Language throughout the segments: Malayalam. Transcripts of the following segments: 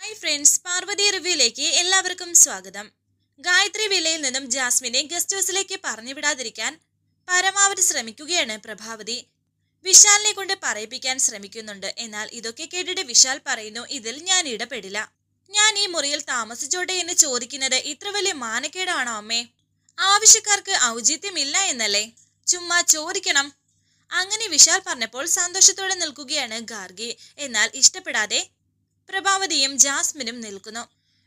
ഹായ് ഫ്രണ്ട്സ് പാർവതി റിവ്യൂയിലേക്ക് എല്ലാവർക്കും സ്വാഗതം. ഗായത്രി വിലയിൽ നിന്നും ജാസ്മിനെ ഗസ്റ്റ് ഹൗസിലേക്ക് പറഞ്ഞു വിടാതിരിക്കാൻ പരമാവധി ശ്രമിക്കുകയാണ് പ്രഭാവതി. വിശാലിനെ കൊണ്ട് പറയിപ്പിക്കാൻ ശ്രമിക്കുന്നുണ്ട്. എന്നാൽ ഇതൊക്കെ കേട്ടിട്ട് വിശാൽ പറയുന്നു ഇതിൽ ഞാൻ ഇടപെടില്ല. ഞാൻ ഈ മുറിയിൽ താമസിച്ചോട്ടെ എന്ന് ചോദിക്കുന്നത് ഇത്ര വലിയ മാനക്കേടാണോ അമ്മേ? ആവശ്യക്കാർക്ക് ഔചിത്യമില്ല എന്നല്ലേ? ചുമ്മാ ചോദിക്കണം. അങ്ങനെ വിശാൽ പറഞ്ഞപ്പോൾ സന്തോഷത്തോടെ നിൽക്കുകയാണ് ഗാർഗി. എന്നാൽ ഇഷ്ടപ്പെടാതെ പ്രഭാവതിയും ജാസ്മിനും നിൽക്കുന്നു.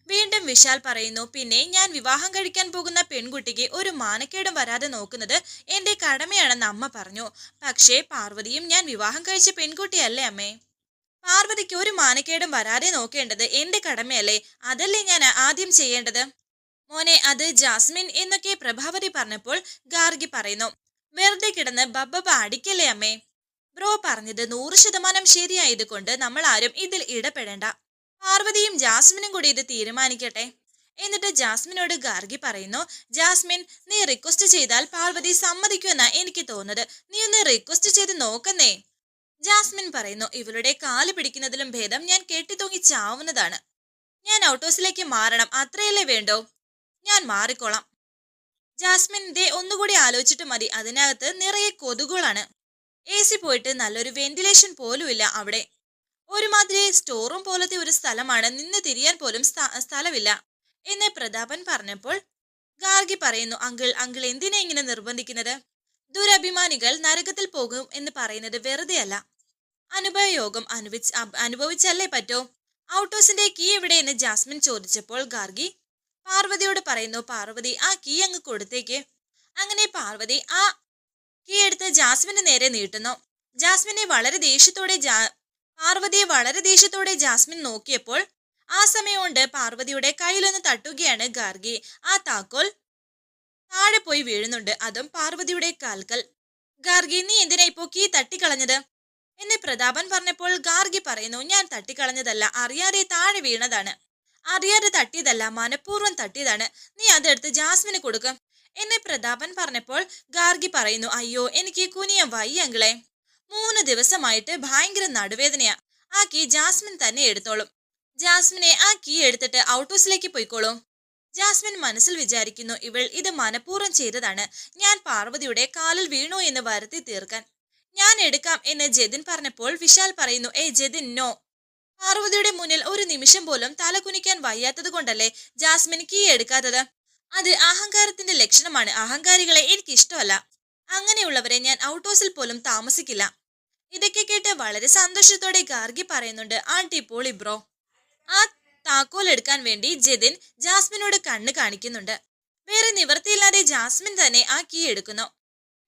വീണ്ടും വിശാൽ പറയുന്നു പിന്നെ ഞാൻ വിവാഹം കഴിക്കാൻ പോകുന്ന പെൺകുട്ടിക്ക് ഒരു മാനക്കേടും വരാതെ നോക്കുന്നത് എന്റെ കടമയാണെന്ന് അമ്മ പറഞ്ഞു. പക്ഷേ പാർവതിയും ഞാൻ വിവാഹം കഴിച്ച പെൺകുട്ടിയല്ലേ അമ്മേ? പാർവതിക്ക് ഒരു മാനക്കേടും വരാതെ നോക്കേണ്ടത് എന്റെ കടമയല്ലേ? അതല്ലേ ഞാൻ ആദ്യം ചെയ്യേണ്ടത്? മോനെ അത് ജാസ്മിൻ എന്നൊക്കെ പ്രഭാവതി പറഞ്ഞപ്പോൾ ഗാർഗി പറയുന്നു വെറുതെ കിടന്ന് ബബ്ബ അടിക്കല്ലേ അമ്മേ? ബ്രോ പറഞ്ഞത് നൂറ് ശതമാനം ശരിയായതുകൊണ്ട് നമ്മൾ ആരും ഇതിൽ ഇടപെടേണ്ട. പാർവതിയും ജാസ്മിനും കൂടി ഇത് തീരുമാനിക്കട്ടെ. എന്നിട്ട് ജാസ്മിനോട് ഗാർഗി പറയുന്നു ജാസ്മിൻ നീ റിക്വസ്റ്റ് ചെയ്താൽ പാർവതി സമ്മതിക്കുമെന്നാ എനിക്ക് തോന്നുന്നത്. നീ ഒന്ന് റിക്വസ്റ്റ് ചെയ്ത് നോക്കുന്നേ. ജാസ്മിൻ പറയുന്നു ഇവളുടെ കാൽ പിടിക്കുന്നതിലും ഭേദം ഞാൻ കെട്ടിത്തൂങ്ങി ചാവുന്നതാണ്. ഞാൻ ഔട്ട് ഹൗസിലേക്ക് മാറണം അത്രയല്ലേ വേണ്ടോ. ഞാൻ മാറിക്കോളാം. ജാസ്മിൻ ദേ ഒന്നുകൂടി ആലോചിച്ചിട്ട് മതി അതിനകത്ത് നിറയെ കൊതുകുകളാണ്. എ സി പോയിട്ട് നല്ലൊരു വെന്റിലേഷൻ പോലും ഇല്ല അവിടെ. ഒരുമാതിരി സ്റ്റോർ റൂം പോലത്തെ ഒരു സ്ഥലമാണ്. നിന്ന് തിരിയാൻ പോലും സ്ഥ- സ്ഥലമില്ല. എന്ന് പ്രതാപൻ പറഞ്ഞപ്പോൾ ഗാർഗി പറയുന്നു അങ്കിൾ അങ്കിൾ എന്തിനാ ഇങ്ങനെ നിർബന്ധിക്കുന്നത്? ദുരഭിമാനികൾ നരകത്തിൽ പോകും എന്ന് പറയുന്നത് വെറുതെയല്ല അനുഭവയോഗം അനുഭവിച്ച് അനുഭവിച്ചല്ലേ പറ്റോ? ഔട്ടോസിന്റെ കീ എവിടെ എന്ന് ജാസ്മിൻ ചോദിച്ചപ്പോൾ ഗാർഗി പാർവതിയോട് പറയുന്നു പാർവതി ആ കീ അങ്ങ് കൊടുത്തേക്ക്. അങ്ങനെ പാർവതി ആ കീ ജാസ്മിന് നേരെ നീട്ടുന്നു. ജാസ്മിനെ വളരെ ദേഷ്യത്തോടെ പാർവതിയെ വളരെ ദേഷ്യത്തോടെ ജാസ്മിൻ നോക്കിയപ്പോൾ ആ സമയം കൊണ്ട് പാർവതിയുടെ കയ്യിലൊന്ന് തട്ടുകയാണ് ഗാർഗി. ആ താക്കോൽ താഴെ പോയി വീഴുന്നുണ്ട്. അതും പാർവതിയുടെ കാൽക്കൽ. ഗാർഗി നീ എന്തിനാ ഇപ്പോ കീ തട്ടിക്കളഞ്ഞത്? എന്നെ പ്രതാപൻ പറഞ്ഞപ്പോൾ ഗാർഗി പറയുന്നു ഞാൻ തട്ടിക്കളഞ്ഞതല്ല. അറിയാതെ താഴെ വീണതാണ്. അറിയാതെ തട്ടിയതല്ല. മനഃപൂർവം തട്ടിയതാണ്. നീ അതെടുത്ത് ജാസ്മിന് കൊടുക്കും. എന്നെ പ്രതാപൻ പറഞ്ഞപ്പോൾ ഗാർഗി പറയുന്നു അയ്യോ എനിക്ക് കുനിയ വയ്യങ്കിളെ മൂന്ന് ദിവസമായിട്ട് ഭയങ്കര നടുവേദനയാ. ആ കീ ജാസ്മിൻ തന്നെ എടുത്തോളും. ജാസ്മിനെ ആ കീ എടുത്തിട്ട് ഔട്ട് ഹൗസിലേക്ക് പോയിക്കോളും. ജാസ്മിൻ മനസ്സിൽ വിചാരിക്കുന്നു ഇവൾ ഇത് മനഃപൂർവം ചെയ്തതാണ്. ഞാൻ പാർവതിയുടെ കാലിൽ വീണു എന്ന് വരുത്തി തീർക്കാൻ. ഞാൻ എടുക്കാം എന്ന് ജതിൻ പറഞ്ഞപ്പോൾ വിശാൽ പറയുന്നു ഏ ജതിൻ നോ പാർവതിയുടെ മുന്നിൽ ഒരു നിമിഷം പോലും തല കുനിക്കാൻ വയ്യാത്തത് കൊണ്ടല്ലേ ജാസ്മിൻ കീ എടുക്കാത്തത്? അത് അഹങ്കാരത്തിന്റെ ലക്ഷണമാണ്. അഹങ്കാരികളെ എനിക്ക് ഇഷ്ടമല്ല അങ്ങനെയുള്ളവരെ ഞാൻ ഔട്ട് ഹൗസിൽ പോലും താമസിക്കില്ല. ഇതൊക്കെ കേട്ട് വളരെ സന്തോഷത്തോടെ ഗാർഗി പറയുന്നുണ്ട് ആട്ടി പോളി ബ്രോ. ആ താക്കോൽ എടുക്കാൻ വേണ്ടി ജതിൻ ജാസ്മിനോട് കണ്ണ് കാണിക്കുന്നുണ്ട്. വേറെ നിവർത്തിയില്ലാതെ ജാസ്മിൻ തന്നെ ആ കീ എടുക്കുന്നു.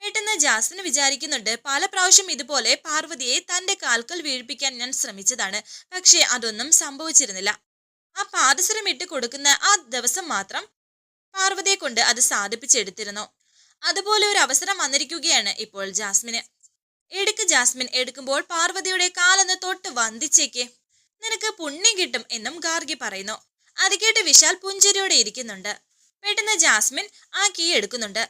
പെട്ടെന്ന് ജാസ്മിൻ വിചാരിക്കുന്നുണ്ട് പല പ്രാവശ്യം ഇതുപോലെ പാർവതിയെ തന്റെ കാൽക്കൽ വീഴിപ്പിക്കാൻ ഞാൻ ശ്രമിച്ചതാണ്. പക്ഷേ അതൊന്നും സംഭവിച്ചിരുന്നില്ല. ആ പാദസരം ഇട്ട് കൊടുക്കുന്ന ആ ദിവസം മാത്രം പാർവതിയെ കൊണ്ട് അത് സാധിപ്പിച്ചെടുത്തിരുന്നു. അതുപോലെ ഒരു അവസരം വന്നിരിക്കുകയാണ് ഇപ്പോൾ ജാസ്മിന്. എടുക്ക് ജാസ്മിൻ എടുക്കുമ്പോൾ പാർവതിയുടെ കാലൊന്ന് തൊട്ട് വന്ദിച്ചേക്ക്. നിനക്ക് പുണ്യം കിട്ടും എന്നും ഗാർഗി പറയുന്നു. അത് കേട്ട് വിശാൽ പുഞ്ചിരിയോടെ ഇരിക്കുന്നുണ്ട്. പെട്ടെന്ന് ജാസ്മിൻ ആ കീ എടുക്കുന്നുണ്ട്.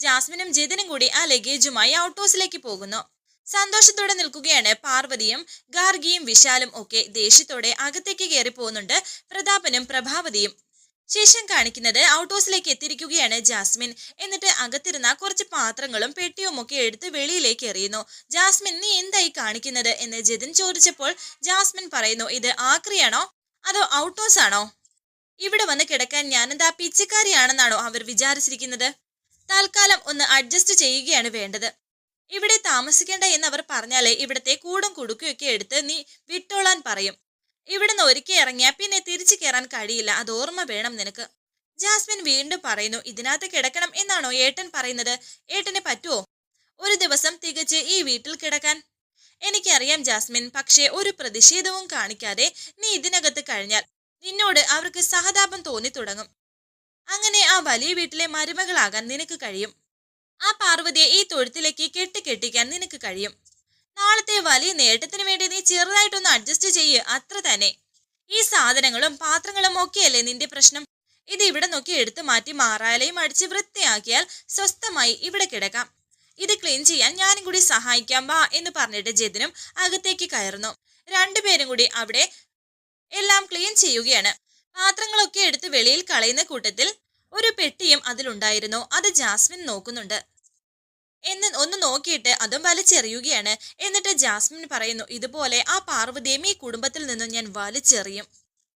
ജാസ്മിനും ജിതിനും കൂടി ആ ലഗേജുമായി ഔട്ട് ഹൗസിലേക്ക് പോകുന്നു. സന്തോഷത്തോടെ നിൽക്കുകയാണ് പാർവതിയും ഗാർഗിയും വിശാലും ഒക്കെ ദേഷ്യത്തോടെ അകത്തേക്ക് കയറി പോകുന്നുണ്ട് പ്രതാപനും പ്രഭാവതിയും. ശേഷം കാണിക്കുന്നത് ഔട്ട് ഹൗസിലേക്ക് എത്തിയിരിക്കുകയാണ് ജാസ്മിൻ. എന്നിട്ട് അകത്തിരുന്ന കുറച്ച് പാത്രങ്ങളും പെട്ടിയും ഒക്കെ എടുത്ത് വെളിയിലേക്ക് എറിയുന്നു. ജാസ്മിൻ നീ എന്തായി കാണിക്കുന്നത്? എന്ന് ജതിൻ ചോദിച്ചപ്പോൾ ജാസ്മിൻ പറയുന്നു ഇത് ആക്രിയാണോ? അതോ ഔട്ട് ഹൗസ് ആണോ? ഇവിടെ വന്ന് കിടക്കാൻ ഞാനെന്താ പിച്ചക്കാരിയാണെന്നാണോ അവർ വിചാരിച്ചിരിക്കുന്നത്? തൽക്കാലം ഒന്ന് അഡ്ജസ്റ്റ് ചെയ്യുകയാണ് വേണ്ടത്. ഇവിടെ താമസിക്കേണ്ട എന്ന് അവർ പറഞ്ഞാലേ ഇവിടത്തെ കൂടും കുടുക്കുകയൊക്കെ എടുത്ത് നീ വിട്ടോളാൻ പറയും. ഇവിടുന്ന് ഒരുക്കി ഇറങ്ങിയാൽ പിന്നെ തിരിച്ചു കയറാൻ കഴിയില്ല. അത് ഓർമ്മ വേണം നിനക്ക്. ജാസ്മിൻ വീണ്ടും പറയുന്നു ഇതിനകത്ത് കിടക്കണം എന്നാണോ ഏട്ടൻ പറയുന്നത്? ഏട്ടന് പറ്റുമോ ഒരു ദിവസം തികച്ച് ഈ വീട്ടിൽ കിടക്കാൻ? എനിക്കറിയാം ജാസ്മിൻ പക്ഷേ ഒരു പ്രതിഷേധവും കാണിക്കാതെ നീ ഇതിനകത്ത് കഴിഞ്ഞാൽ നിന്നോട് അവർക്ക് സഹതാപം തോന്നി തുടങ്ങും. അങ്ങനെ ആ വലിയ വീട്ടിലെ മരുമകളാകാൻ നിനക്ക് കഴിയും. ആ പാർവതിയെ ഈ തൊഴുത്തിലേക്ക് കെട്ടിക്കെട്ടിക്കാൻ നിനക്ക് കഴിയും. നാളത്തെ വലിയ നേട്ടത്തിന് വേണ്ടി നീ ചെറുതായിട്ടൊന്ന് അഡ്ജസ്റ്റ് ചെയ്യ്. അത്ര തന്നെ. ഈ സാധനങ്ങളും പാത്രങ്ങളും ഒക്കെയല്ലേ നിന്റെ പ്രശ്നം? ഇത് ഇവിടെ നോക്കി എടുത്തു മാറ്റി മാറാലയും അടിച്ച് വൃത്തിയാക്കിയാൽ സ്വസ്ഥമായി ഇവിടെ കിടക്കാം. ഇത് ക്ലീൻ ചെയ്യാൻ ഞാനും കൂടി സഹായിക്കാം വാ എന്ന് പറഞ്ഞിട്ട് ജതിനും അകത്തേക്ക് കയറുന്നു. രണ്ടുപേരും കൂടി അവിടെ എല്ലാം ക്ലീൻ ചെയ്യുകയാണ്. പാത്രങ്ങളൊക്കെ എടുത്ത് വെളിയിൽ കളയുന്ന കൂട്ടത്തിൽ ഒരു പെട്ടിയും അതിലുണ്ടായിരുന്നു. അത് ജാസ്മിൻ നോക്കുന്നുണ്ട്. എന്ന് ഒന്ന് നോക്കിയിട്ട് അതും വലിച്ചെറിയുകയാണ്. എന്നിട്ട് ജാസ്മിൻ പറയുന്നു ഇതുപോലെ ആ പാർവതിയും ഈ കുടുംബത്തിൽ നിന്നും ഞാൻ വലിച്ചെറിയും.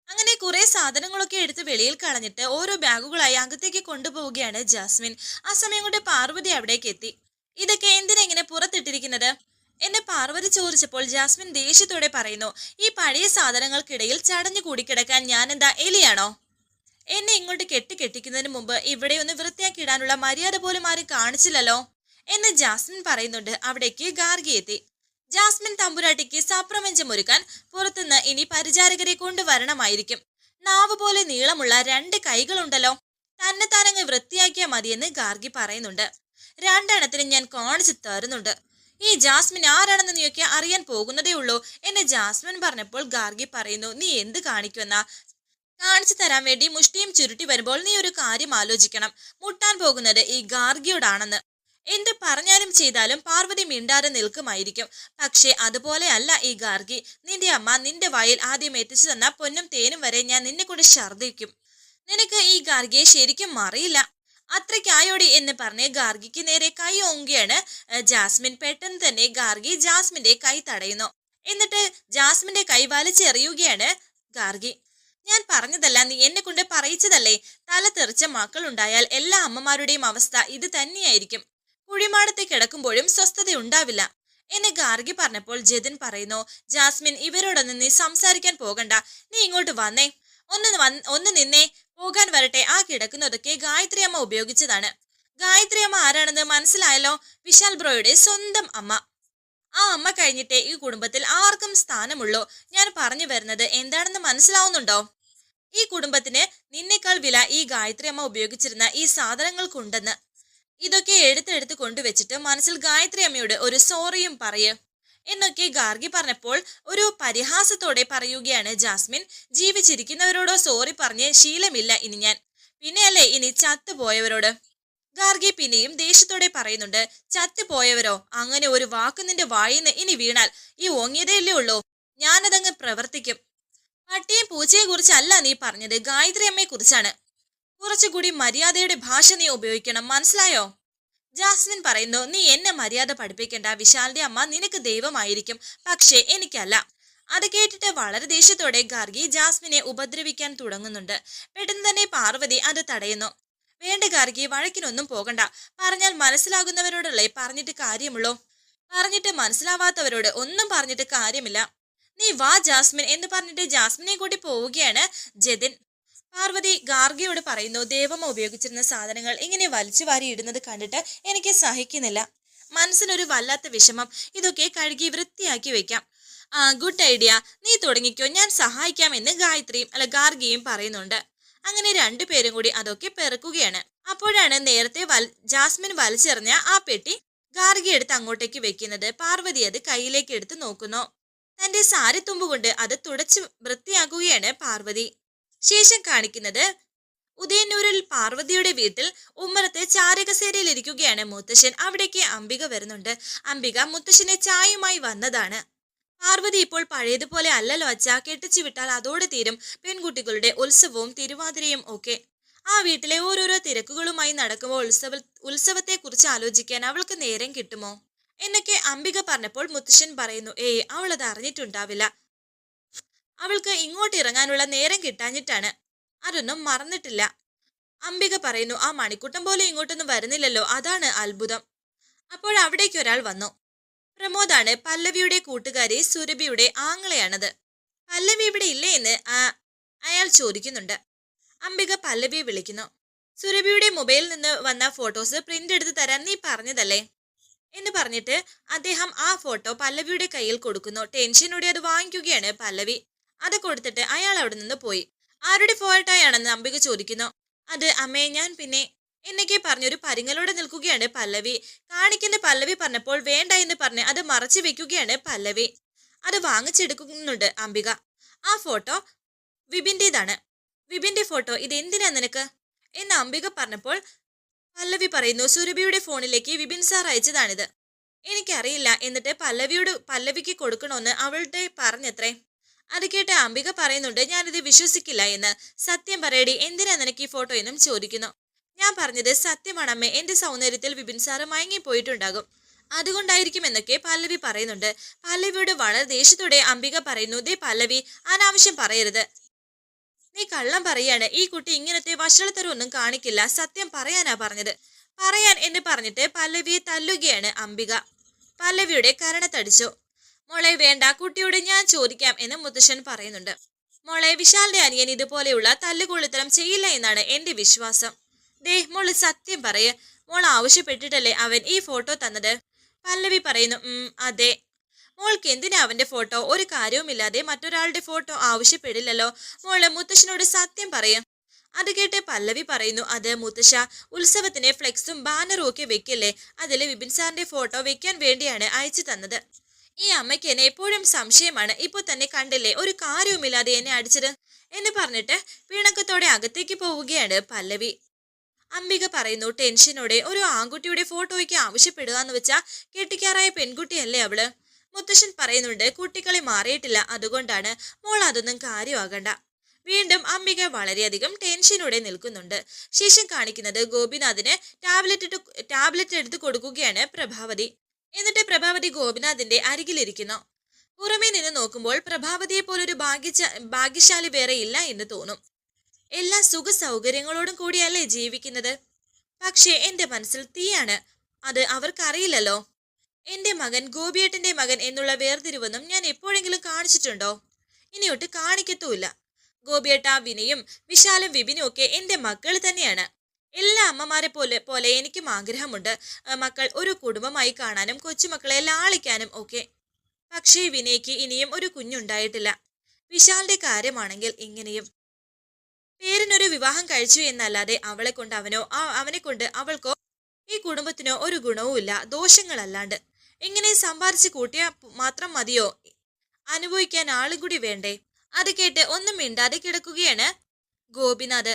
അങ്ങനെ കുറെ സാധനങ്ങളൊക്കെ എടുത്ത് വെളിയിൽ കളഞ്ഞിട്ട് ഓരോ ബാഗുകളായി അകത്തേക്ക് കൊണ്ടുപോവുകയാണ് ജാസ്മിൻ. ആ സമയം കൊണ്ട് പാർവതി അവിടേക്ക് എത്തി. ഇതൊക്കെ എന്തിനാ ഇങ്ങനെ പുറത്തിട്ടിരിക്കുന്നത്? എന്നെ പാർവതി ചോദിച്ചപ്പോൾ ജാസ്മിൻ ദേഷ്യത്തോടെ പറയുന്നു ഈ പഴയ സാധനങ്ങൾക്കിടയിൽ ചടഞ്ഞു കൂടിക്കിടക്കാൻ എന്താ എലിയാണോ? എന്നെ ഇങ്ങോട്ട് കെട്ടിക്കെട്ടിക്കുന്നതിന് മുമ്പ് ഇവിടെ ഒന്ന് വൃത്തിയാക്കി ഇടാനുള്ള മര്യാദ പോലും ആരും കാണിച്ചില്ലല്ലോ. എന്ന് ജാസ്മിൻ പറയുന്നുണ്ട്. അവിടേക്ക് ഗാർഗി എത്തി. ജാസ്മിൻ തമ്പുരാട്ടിക്ക് സപ്രപഞ്ചമൊരുക്കാൻ പുറത്തുനിന്ന് ഇനി പരിചാരകരെ കൊണ്ടുവരണമായിരിക്കും. നാവ് പോലെ നീളമുള്ള രണ്ട് കൈകളുണ്ടല്ലോ. തന്നെ താനങ്ങ് വൃത്തിയാക്കിയാൽ മതിയെന്ന് ഗാർഗി പറയുന്നുണ്ട്. രണ്ടെണ്ണത്തിന് ഞാൻ കാണിച്ചു തരുന്നുണ്ട്. ഈ ജാസ്മിൻ ആരാണെന്ന് നീയൊക്കെ അറിയാൻ പോകുന്നതേ ഉള്ളൂ എന്ന് ജാസ്മിൻ പറഞ്ഞപ്പോൾ ഗാർഗി പറയുന്നു നീ എന്ത് കാണിക്കുമെന്നാ? കാണിച്ചു തരാൻ വേണ്ടി മുഷ്ടിയും ചുരുട്ടി വരുമ്പോൾ നീ ഒരു കാര്യം ആലോചിക്കണം. മുട്ടാൻ പോകുന്നത് ഈ ഗാർഗിയോടാണെന്ന്. എന്ത് പറഞ്ഞാലും ചെയ്താലും പാർവതി മിണ്ടാതെ നിൽക്കുമായിരിക്കും. പക്ഷേ അതുപോലെ അല്ല ഈ ഗാർഗി. നിന്റെ അമ്മ നിന്റെ വായിൽ ആദ്യം എത്തിച്ചു തന്ന പൊന്നും തേനും വരെ ഞാൻ നിന്നെ കൂടി ഛർദ്ദിക്കും. നിനക്ക് ഈ ഗാർഗിയെ ശരിക്കും അറിയില്ല. അത്രയ്ക്കായോടി എന്ന് പറഞ്ഞ് ഗാർഗിക്ക് നേരെ കൈ ഓങ്ങിയാണ് ജാസ്മിൻ പെട്ടെന്ന് തന്നെ ഗാർഗി ജാസ്മിന്റെ കൈ തടയുന്നു. എന്നിട്ട് ജാസ്മിന്റെ കൈ വലിച്ചെറിയുകയാണ് ഗാർഗി. ഞാൻ പറഞ്ഞതല്ല നീ എന്നെ കൊണ്ട് പറയിച്ചതല്ലേ? തല തെറിച്ച മക്കളുണ്ടായാൽ എല്ലാ അമ്മമാരുടെയും അവസ്ഥ ഇത് തന്നെയായിരിക്കും. കുഴിമാടത്തെ കിടക്കുമ്പോഴും സ്വസ്ഥത ഉണ്ടാവില്ല. എന്ന് ഗാർഗി പറഞ്ഞപ്പോൾ ജതിൻ പറയുന്നു ജാസ്മിൻ ഇവരോടൊന്നും നീ സംസാരിക്കാൻ പോകണ്ട. നീ ഇങ്ങോട്ട് വന്നേ. ഒന്ന് ഒന്ന് നിന്നേ. പോകാൻ വരട്ടെ. ആ കിടക്കുന്നതൊക്കെ ഗായത്രി അമ്മ ഉപയോഗിച്ചതാണ്. ഗായത്രി അമ്മ ആരാണെന്ന് മനസ്സിലായല്ലോ? വിശാൽ ബ്രോയുടെ സ്വന്തം അമ്മ. ആ അമ്മ കഴിഞ്ഞിട്ടേ ഈ കുടുംബത്തിൽ ആർക്കും സ്ഥാനമുള്ളൂ. ഞാൻ പറഞ്ഞു വരുന്നത് എന്താണെന്ന് മനസ്സിലാവുന്നുണ്ടോ? ഈ കുടുംബത്തിന് നിന്നേക്കാൾ വില ഈ ഗായത്രി അമ്മ ഉപയോഗിച്ചിരുന്ന ഈ സാധനങ്ങൾക്കുണ്ടെന്ന്. ഇതൊക്കെ എടുത്തെടുത്ത് കൊണ്ടുവച്ചിട്ട് മനസ്സിൽ ഗായത്രി അമ്മയോട് ഒരു സോറിയും പറയ്. എന്നൊക്കെ ഗാർഗി പറഞ്ഞപ്പോൾ ഒരു പരിഹാസത്തോടെ പറയുകയാണ് ജാസ്മിൻ. ജീവിച്ചിരിക്കുന്നവരോടോ സോറി പറഞ്ഞ് ശീലമില്ല ഇനി ഞാൻ. പിന്നെയല്ലേ ഇനി ചത്തുപോയവരോട്? ഗാർഗി പിന്നെയും ദേഷ്യത്തോടെ പറയുന്നുണ്ട് ചത്തുപോയവരോ? അങ്ങനെ ഒരു വാക്ക് നിന്റെ വായിന്ന് ഇനി വീണാൽ ഈ ഓങ്ങിയതേയല്ലേ ഉള്ളൂ. ഞാനതങ്ങ് പ്രവർത്തിക്കും. പട്ടിയും പൂച്ചയെ കുറിച്ചല്ല നീ പറഞ്ഞത് ഗായത്രി അമ്മയെ കുറിച്ചാണ് കുറച്ചുകൂടി മര്യാദയുടെ ഭാഷ നീ ഉപയോഗിക്കണം. മനസ്സിലായോ? ജാസ്മിൻ പറയുന്നു നീ എന്നെ മര്യാദ പഠിപ്പിക്കേണ്ട. വിശാലിന്റെ അമ്മ നിനക്ക് ദൈവമായിരിക്കും. പക്ഷേ എനിക്കല്ല. അത് കേട്ടിട്ട് വളരെ ദേഷ്യത്തോടെ ഗാർഗി ജാസ്മിനെ ഉപദ്രവിക്കാൻ തുടങ്ങുന്നുണ്ട്. പെട്ടെന്ന് തന്നെ പാർവതി അത് തടയുന്നു. വേണ്ട ഗാർഗി വഴക്കിനൊന്നും പോകണ്ട. പറഞ്ഞാൽ മനസ്സിലാകുന്നവരോടല്ലേ പറഞ്ഞിട്ട് കാര്യമുള്ളൂ? പറഞ്ഞിട്ട് മനസ്സിലാവാത്തവരോട് ഒന്നും പറഞ്ഞിട്ട് കാര്യമില്ല. നീ വാ ജാസ്മിൻ എന്ന് പറഞ്ഞിട്ട് ജാസ്മിനെ കൂടി പോവുകയാണ് ജതിൻ. പാർവതി ഗാർഗിയോട് പറയുന്നു ദേവമ്മ ഉപയോഗിച്ചിരുന്ന സാധനങ്ങൾ ഇങ്ങനെ വലിച്ചു വാരി ഇടുന്നത് കണ്ടിട്ട് എനിക്ക് സഹിക്കുന്നില്ല. മനസ്സിനൊരു വല്ലാത്ത വിഷമം. ഇതൊക്കെ കഴുകി വൃത്തിയാക്കി വെക്കാം. ആ ഗുഡ് ഐഡിയ നീ തുടങ്ങിക്കോ. ഞാൻ സഹായിക്കാം എന്ന് ഗായത്രിയും അല്ല ഗാർഗിയും പറയുന്നുണ്ട്. അങ്ങനെ രണ്ടുപേരും കൂടി അതൊക്കെ പെറുക്കുകയാണ്. അപ്പോഴാണ് നേരത്തെ വൽ ജാസ്മിൻ വലിച്ചെറിഞ്ഞ ആ പെട്ടി ഗാർഗി എടുത്ത് അങ്ങോട്ടേക്ക് വെക്കുന്നത്. പാർവതി അത് കയ്യിലേക്ക് എടുത്ത് നോക്കുന്നു. തന്റെ സാരി തുമ്പുകൊണ്ട് അത് തുടച്ച് വൃത്തിയാക്കുകയാണ് പാർവതി. ശേഷം കാണിക്കുന്നത് ഉദയന്നൂരിൽ പാർവതിയുടെ വീട്ടിൽ ഉമ്മറത്ത് ചാരകസേരയിൽ ഇരിക്കുകയാണ് മുത്തശ്ശൻ. അവിടേക്ക് അംബിക വരുന്നുണ്ട്. അംബിക മുത്തശ്ശനെ ചായയുമായി വന്നതാണ്. പാർവതി ഇപ്പോൾ പഴയതുപോലെ അല്ലല്ലോ അച്ഛ. കെട്ടിച്ചു വിട്ടാൽ അതോടെ തീരും. പെൺകുട്ടികളുടെ ഉത്സവവും തിരുവാതിരയും ഒക്കെ. ആ വീട്ടിലെ ഓരോരോ തിരക്കുകളുമായി നടക്കുമ്പോൾ ഉത്സവ ഉത്സവത്തെ കുറിച്ച് ആലോചിക്കാൻ അവൾക്ക് നേരം കിട്ടുമോ? എന്നൊക്കെ അംബിക പറഞ്ഞപ്പോൾ മുത്തശ്ശൻ പറയുന്നു ഏയ് അവൾ അത് അറിഞ്ഞിട്ടുണ്ടാവില്ല. അവൾക്ക് ഇങ്ങോട്ട് ഇറങ്ങാനുള്ള നേരം കിട്ടാഞ്ഞിട്ടാണ്. അതൊന്നും മറന്നിട്ടില്ല. അംബിക പറയുന്നു ആ മണിക്കൂട്ടം പോലും ഇങ്ങോട്ടൊന്നും വരുന്നില്ലല്ലോ. അതാണ് അത്ഭുതം. അപ്പോൾ അവിടേക്ക് ഒരാൾ വന്നു. പ്രമോദാണ് പല്ലവിയുടെ കൂട്ടുകാരി സുരഭിയുടെ ആങ്ങളെയാണത്. പല്ലവി ഇവിടെ ഇല്ലേ എന്ന് അയാൾ ചോദിക്കുന്നുണ്ട്. അംബിക പല്ലവിയെ വിളിക്കുന്നു. സുരഭിയുടെ മൊബൈലിൽ നിന്ന് വന്ന ഫോട്ടോസ് പ്രിന്റ് എടുത്ത് തരാൻ നീ പറഞ്ഞതല്ലേ? എന്ന് പറഞ്ഞിട്ട് അദ്ദേഹം ആ ഫോട്ടോ പല്ലവിയുടെ കയ്യിൽ കൊടുക്കുന്നു. ടെൻഷനോടെ അത് വാങ്ങിക്കുകയാണ് പല്ലവി. അത് കൊടുത്തിട്ട് അയാൾ അവിടെ നിന്ന് പോയി. ആരുടെ ഫോൾട്ടായാണെന്ന് അംബിക ചോദിക്കുന്നു. അത് അമ്മേ ഞാൻ പിന്നെ എന്നൊക്കെ പറഞ്ഞൊരു പരിങ്ങലോടെ നിൽക്കുകയാണ് പല്ലവി. കാണിക്കുന്ന പല്ലവി പറഞ്ഞപ്പോൾ വേണ്ട എന്ന് പറഞ്ഞ് അത് മറച്ചു വെക്കുകയാണ് പല്ലവി. അത് വാങ്ങിച്ചെടുക്കുന്നുണ്ട് അംബിക. ആ ഫോട്ടോ വിപിന്റെതാണ് വിപിന്റെ ഫോട്ടോ ഇത് എന്തിനാ നിനക്ക്? എന്ന് അംബിക പറഞ്ഞപ്പോൾ പല്ലവി പറയുന്നു സുരഭിയുടെ ഫോണിലേക്ക് വിപിൻ സാർ അയച്ചതാണിത്. എനിക്കറിയില്ല എന്നിട്ട് പല്ലവിയോട് പല്ലവിക്ക് കൊടുക്കണമെന്ന് അവളുടെ പറഞ്ഞത്രേ. അത് കേട്ട് അംബിക പറയുന്നുണ്ട് ഞാനിത് വിശ്വസിക്കില്ല എന്ന്. സത്യം പറയടി എന്തിനാ നിനക്ക് ഈ ഫോട്ടോ എന്നും ചോദിക്കുന്നു? ഞാൻ പറഞ്ഞത് സത്യമാണ് എന്റെ സൗന്ദര്യത്തിൽ വിപിൻ സാറ് മയങ്ങിപ്പോയിട്ടുണ്ടാകും. അതുകൊണ്ടായിരിക്കും എന്നൊക്കെ പല്ലവി പറയുന്നുണ്ട്. പല്ലവിയോട് വളരെ ദേഷ്യത്തോടെ അംബിക പറയുന്നു ദേ പല്ലവി അനാവശ്യം പറയരുത്. നീ കള്ളം പറയാണ്. ഈ കുട്ടി ഇങ്ങനത്തെ വഷളത്തരമൊന്നും കാണിക്കില്ല. സത്യം പറയാനാ പറഞ്ഞത്. പറയാൻ എന്ന് പറഞ്ഞിട്ട് പല്ലവിയെ തല്ലുകയാണ് അംബിക. പല്ലവിയുടെ കരണത്തടിച്ചു. മോളെ വേണ്ട കുട്ടിയോട് ഞാൻ ചോദിക്കാം എന്ന് മുത്തശ്ശൻ പറയുന്നുണ്ട്. മോളെ വിശാലിന്റെ അനിയൻ ഇതുപോലെയുള്ള തല്ലുകൊള്ളിത്തരം ചെയ്യില്ല എന്നാണ് എന്റെ വിശ്വാസം. ദേ മോൾ സത്യം പറയ്. മോൾ ആവശ്യപ്പെട്ടിട്ടല്ലേ അവൻ ഈ ഫോട്ടോ തന്നത്? പല്ലവി പറയുന്നു ഉം അതെ. മോൾക്ക് എന്തിനാ അവന്റെ ഫോട്ടോ? ഒരു കാര്യവുമില്ലാതെ മറ്റൊരാളുടെ ഫോട്ടോ ആവശ്യപ്പെടില്ലല്ലോ. മോൾ മുത്തശ്ശനോട് സത്യം പറയും. അത് കേട്ട് പല്ലവി പറയുന്നു അത് മുത്തശ്ശ ഉത്സവത്തിന് ഫ്ലെക്സും ബാനറും ഒക്കെ വെക്കില്ലേ? അതിൽ വിപിൻ സാറിന്റെ ഫോട്ടോ വെക്കാൻ വേണ്ടിയാണ് അയച്ചു തന്നത്. ഈ അമ്മയ്ക്ക് എന്നെ എപ്പോഴും സംശയമാണ് ഇപ്പൊ തന്നെ കണ്ടില്ലേ ഒരു കാര്യവുമില്ലാതെ എന്നെ അടിച്ചത് എന്ന് പറഞ്ഞിട്ട് പിണക്കത്തോടെ അകത്തേക്ക് പോവുകയാണ് പല്ലവി. അംബിക പറയുന്നു ടെൻഷനോടെ ഒരു ആൺകുട്ടിയുടെ ഫോട്ടോയ്ക്ക് ആവശ്യപ്പെടുക എന്ന് വെച്ചാൽ കെട്ടിക്കാറായ പെൺകുട്ടിയല്ലേ അവൾ? മുത്തശ്ശൻ പറയുന്നുണ്ട് കുട്ടികളെ മാറിയിട്ടില്ല അതുകൊണ്ടാണ് മോൾ അതൊന്നും കാര്യമാകണ്ട. വീണ്ടും അംബിക വളരെയധികം ടെൻഷനോടെ നിൽക്കുന്നുണ്ട്. ശേഷം കാണിക്കുന്നത് ഗോപിനാഥിന് ടാബ്ലറ്റ് ടാബ്ലറ്റ് എടുത്ത് കൊടുക്കുകയാണ് പ്രഭാവതി. എന്നിട്ട് പ്രഭാവതി ഗോപിനാഥിന്റെ അരികിലിരിക്കുന്നു. പുറമേ നിന്ന് നോക്കുമ്പോൾ പ്രഭാവതിയെ പോലൊരു ഭാഗ്യശ ഭാഗ്യശാലി വേറെ ഇല്ല എന്ന് തോന്നും. എല്ലാ സുഖ സൗകര്യങ്ങളോടും കൂടിയല്ലേ ജീവിക്കുന്നത്? പക്ഷേ എന്റെ മനസ്സിൽ തീയാണ്. അത് അവർക്കറിയില്ലല്ലോ. എന്റെ മകൻ ഗോപിയേട്ടന്റെ മകൻ എന്നുള്ള വേർതിരിവൊന്നും ഞാൻ എപ്പോഴെങ്കിലും കാണിച്ചിട്ടുണ്ടോ? ഇനിയൊട്ട് കാണിക്കത്തുമില്ല. ഗോപിയേട്ട വിനയും വിശാലും വിപിനും ഒക്കെ എന്റെ മക്കൾ തന്നെയാണ്. എല്ലാ അമ്മമാരെ പോലെ പോലെ എനിക്കും ആഗ്രഹമുണ്ട് മക്കൾ ഒരു കുടുംബമായി കാണാനും കൊച്ചുമക്കളെ ലാളിക്കാനും ഒക്കെ. പക്ഷേ വിനയ്ക്ക് ഇനിയും ഒരു കുഞ്ഞുണ്ടായിട്ടില്ല. വിശാലിന്റെ കാര്യമാണെങ്കിൽ ഇങ്ങനെയും. പേരിനൊരു വിവാഹം കഴിച്ചു എന്നല്ലാതെ അവളെ കൊണ്ട് അവനോ അവനെ കൊണ്ട് അവൾക്കോ ഈ കുടുംബത്തിനോ ഒരു ഗുണവുമില്ല ദോഷങ്ങളല്ലാണ്ട്. ഇങ്ങനെ സമ്പാദിച്ച് കൂട്ടിയാൽ മാത്രം മതിയോ? അനുഭവിക്കാൻ ആളും കൂടി വേണ്ടേ? അത് കേട്ട് ഒന്നും മിണ്ടാതെ കിടക്കുകയാണ് ഗോപിനാഥ്.